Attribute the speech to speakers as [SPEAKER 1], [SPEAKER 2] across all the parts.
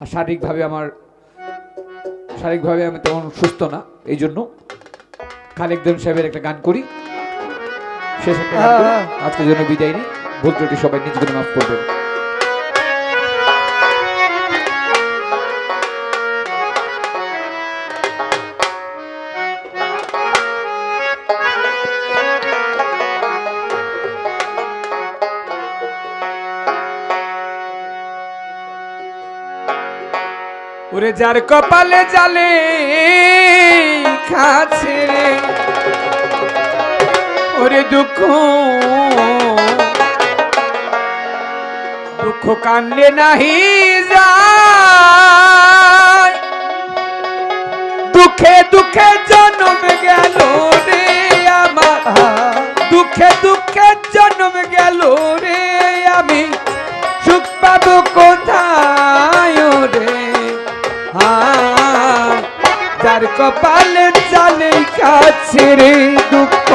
[SPEAKER 1] আর শারীরিকভাবে আমার শারীরিকভাবে আমি তেমন সুস্থ না এই জন্য খালেকদম সাহেবের একটা গান করি শেষ একটা করি।
[SPEAKER 2] হ্যাঁ।
[SPEAKER 1] আজকের জন্য বিদায় নিই ভুল ত্রুটি সবাই নিজ করে মাফ করবেন ওরে যার কপালে জালে খাছে ওরে দুঃখ দুঃখ কান্দে নাহি যায়। দুঃখে দুঃখে কপালে চালে কাছে রে দুঃখ।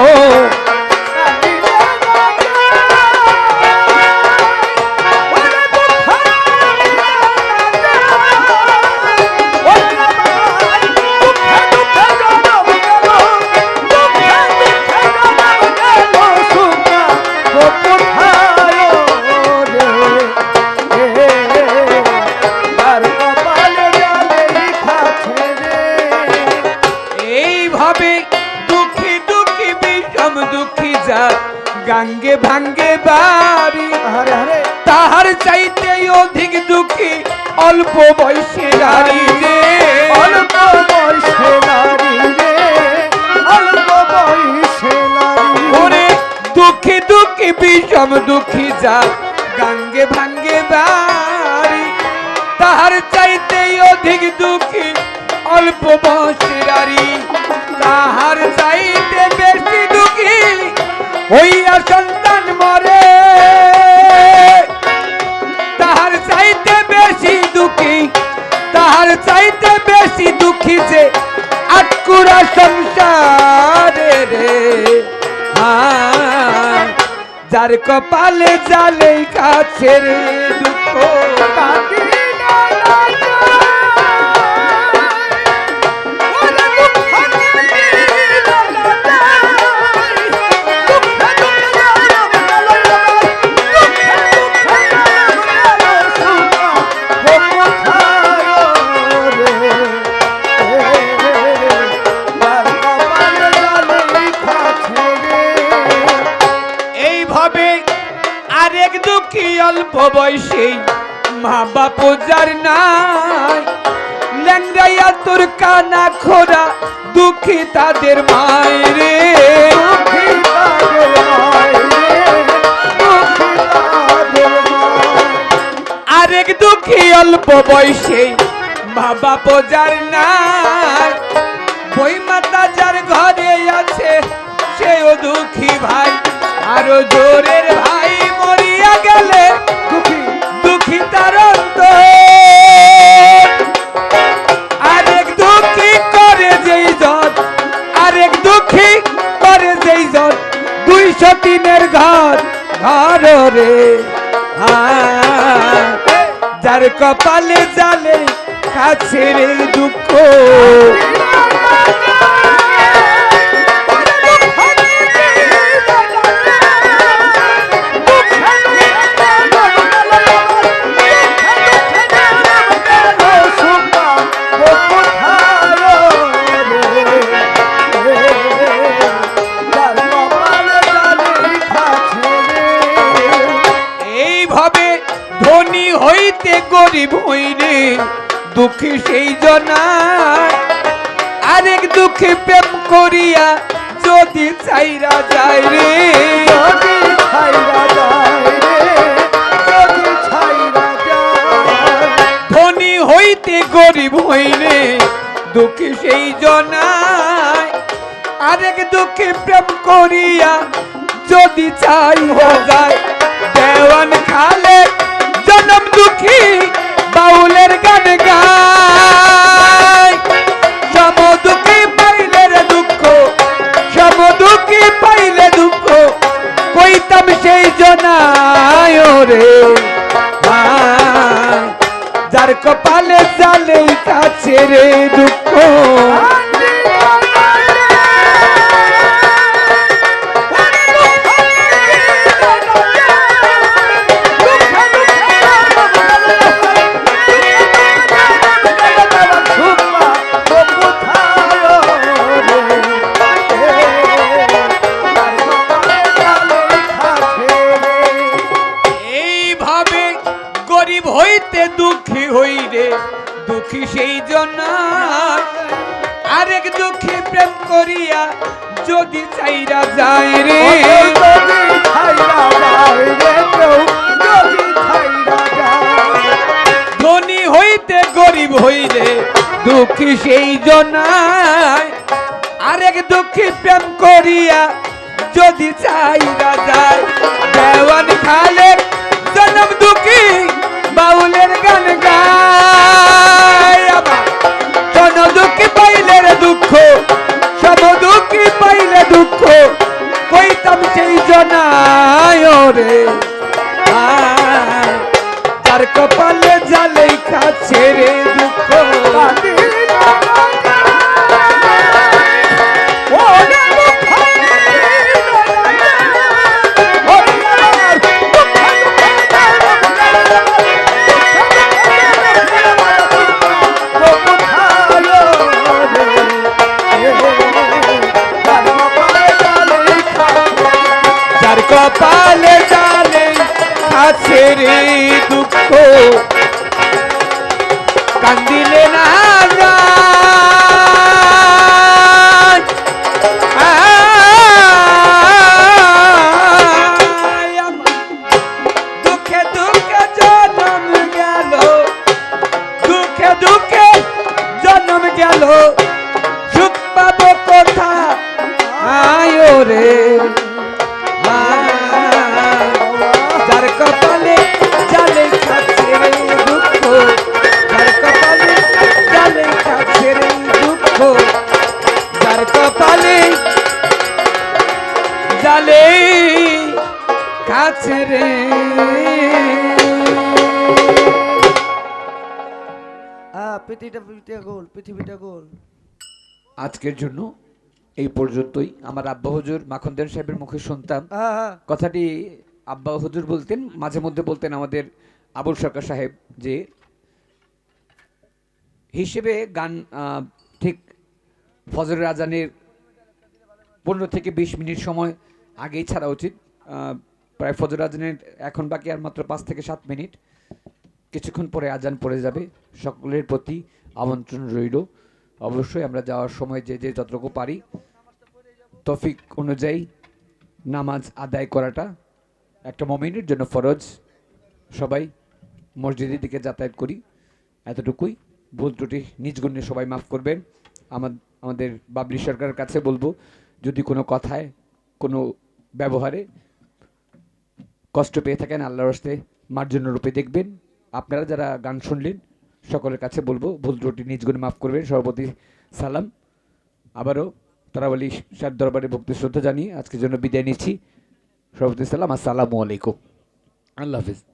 [SPEAKER 1] গাঙ্গে ভাঙ্গে বাড়ি। তাহার চাইতে অধিক দুঃখী অল্প বয়সে নারী রে।
[SPEAKER 2] অল্প বয়সে নারী রে। অল্প বয়সে নারী
[SPEAKER 1] ওরে দুঃখী দুঃখী বিষম দুঃখী যা গাঙ্গে ভাঙ্গে বাড়ি। তাহার চাইতে অধিক দুঃখী অল্প বসিরারি হইয়া সন্তান মরে। তাহার চাইতে বেশি দুঃখী, তাহার চাইতে বেশি দুঃখী যে আটকুরা সংসারে রে। যার কপালে জালে কাছে রে অল্প বয়সে মা বাপ যার নাই ল্যাংরাইয়া তোর কানা খোরা দুঃখী তাদের মায়েরে আরেক দুঃখী অল্প বয়সে মা বাপ যার নাই বই মাতা যার ঘরে আছে সেও দুঃখী ভাই আরও জোরের ভাই। দুইশো তিনের ঘর ঘর রে। যার কপালে জালে কাছে দুঃখ গরিব দুঃখী সেই জনায় আরেক দুঃখে প্রেম করিয়া যদি চাইরা যায় রে ধনী হইতে গরিব হইলে দুঃখী সেই জনায় আরেক দুঃখে প্রেম করিয়া যদি চাইরা যায় জনায় রে যার কপালে জালে কাছে রে দুঃখ। দুঃখী সেই জন্য। আরেক দুঃখী প্রেম করিয়া যদি চাইরা যায় রে। ধনী হইতে গরিব হইলে দুঃখী সেই জন্য। আরেক দুঃখী প্রেম করিয়া যদি চাইরা যায়। দেওয়ান খালে জনম দুঃখী বাউলের গান গায়। জনায় রে যার কপালে জালেই কাছে রে দুঃখ। যার কপালে জানে আছে রে দুঃখ। কান্দিলে না খাচ্ছে রে।
[SPEAKER 2] পৃথিবীটা পৃথিবীটা গোল পৃথিবীটা গোল।
[SPEAKER 1] আজকের জন্য এই পর্যন্তই। আমার আব্বা হুজুর মাখনদের সাহেবের মুখে শুনতাম।
[SPEAKER 2] হ্যাঁ হ্যাঁ।
[SPEAKER 1] কথাটি আব্বা হুজুর বলতেন মাঝে মধ্যে বলতেন আমাদের আবুল সরকার সাহেব যে হিসেবে গান ঠিক ফজরের আজানের পনেরো থেকে বিশ মিনিট সময় আগেই ছাড়া উচিত। প্রায় ফজর আজানের এখন বাকি আর মাত্র পাঁচ থেকে সাত মিনিট। কিছুক্ষণ পরে আজান পড়ে যাবে। সকলের প্রতি আমন্ত্রণ রইল। অবশ্যই আমরা যাওয়ার সময় যে যে যতটুকু পারি, তফিক অনুযায়ী নামাজ আদায় করাটা একটা মমিনের জন্য ফরজ। সবাই মসজিদের দিকে যাতায়াত করি। এতটুকুই। ভুল ত্রুটি নিজ সবাই মাফ করবেন। আমার আমাদের বাবলি সরকারের কাছে বলব, যদি কোনো কথায়, কোনো ব্যবহারে কষ্ট পেয়ে থাকেন, আল্লাহর হস্তে মার্জন্য রূপে দেখবেন। আপনারা যারা গান শুনলেন, সকলের কাছে বলব, ভুল ত্রুটি নিজ গুণে মাফ করবেন সভাপতি সালাম। আবারও তারাবলি সার দরবারে ভক্তি শ্রদ্ধা জানিয়ে আজকের জন্য বিদায় নিচ্ছি। সভাপতি সালাম, আসসালামু আলাইকুম। আল্লাহ হাফিজ।